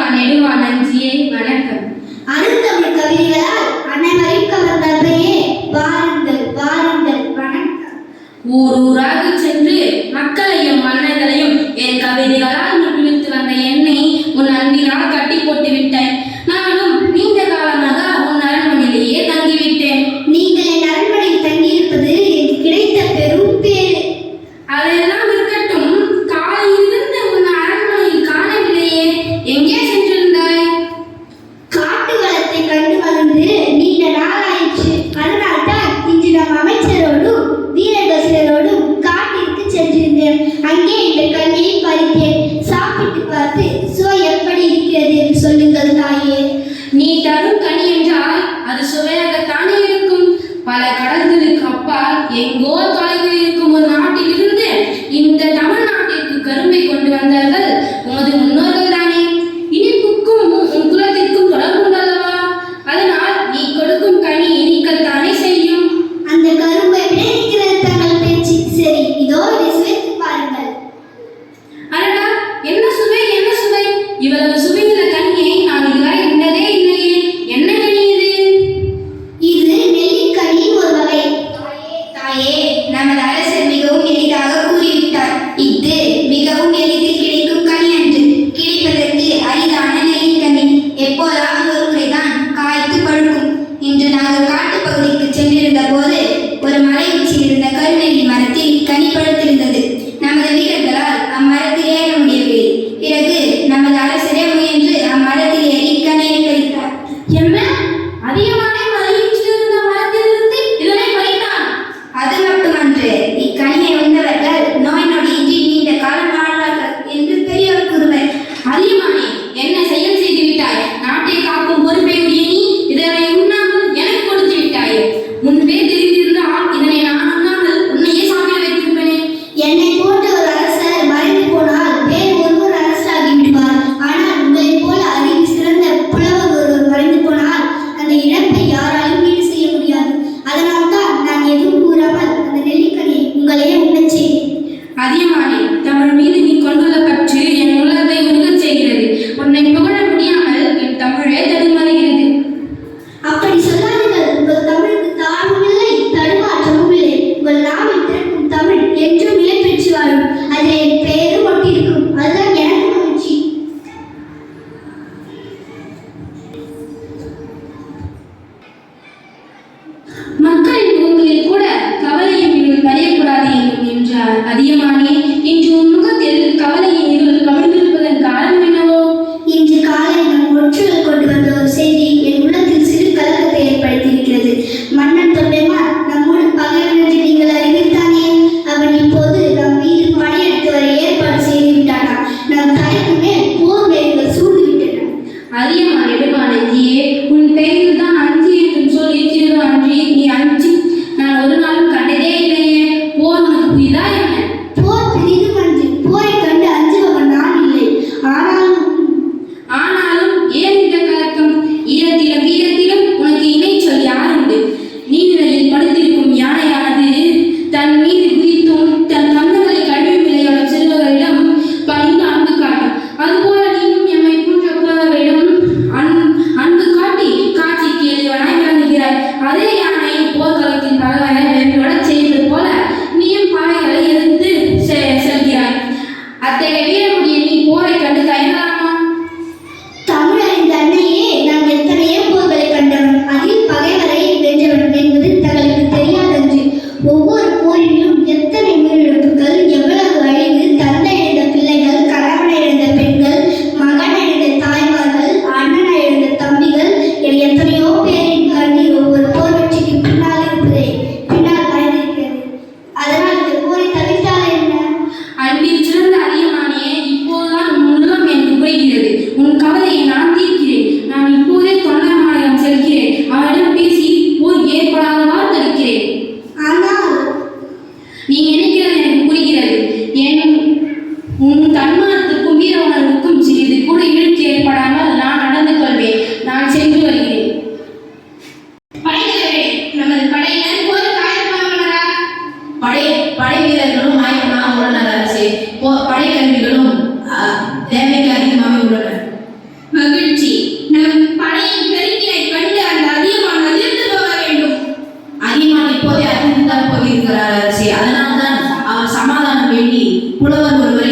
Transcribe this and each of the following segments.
வா நெடுவா நஞ்சியே வணக்கம். அருந்தமிழ் கவிதைகளால் அனைவரையும் கவர்ந்தவையே வணக்கம். ஊர் ஊராக சென்று மக்களையும் மன்னர்களையும் என் கவிதைகளால் கனி என்றால் அது சுவையாக தானே இருக்கும். பல கடல்களுக்கு அப்பால் எங்கோ அதிகமானே தமிழ் மீது நீ கொண்டுள்ள பற்று என் உள்ளத்தை உருகச் செய்கிறது. உன்னை படை வீரர்களும் ஆயத்தமாக உள்ளனர் அரசே படைக்கருவிகளும் தேவைக்கு அதிகமாக உள்ளன. மகிழ்ச்சி. நம் படையின் பெருக்கினை கண்டு அந்த அதிகமான அதிர்ந்து போக வேண்டும். அதிகமான இப்போதே அதிர்ந்து தான் போயிருக்கிறார் அரசே. அதனால்தான் அவர் சமாதானம் வேண்டி புலவர் ஒருவரை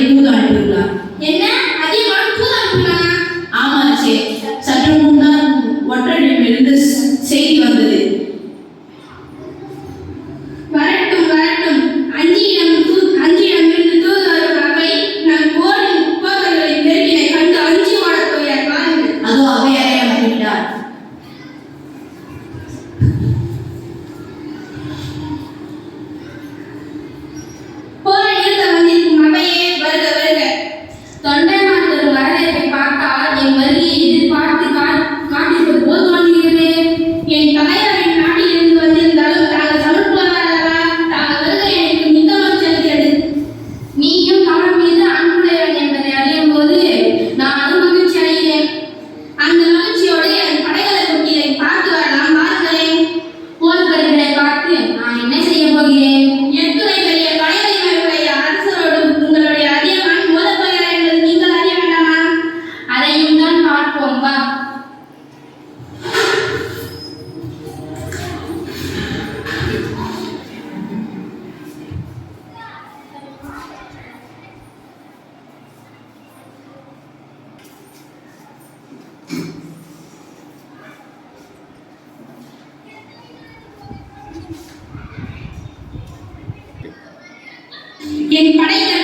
என் படைகள்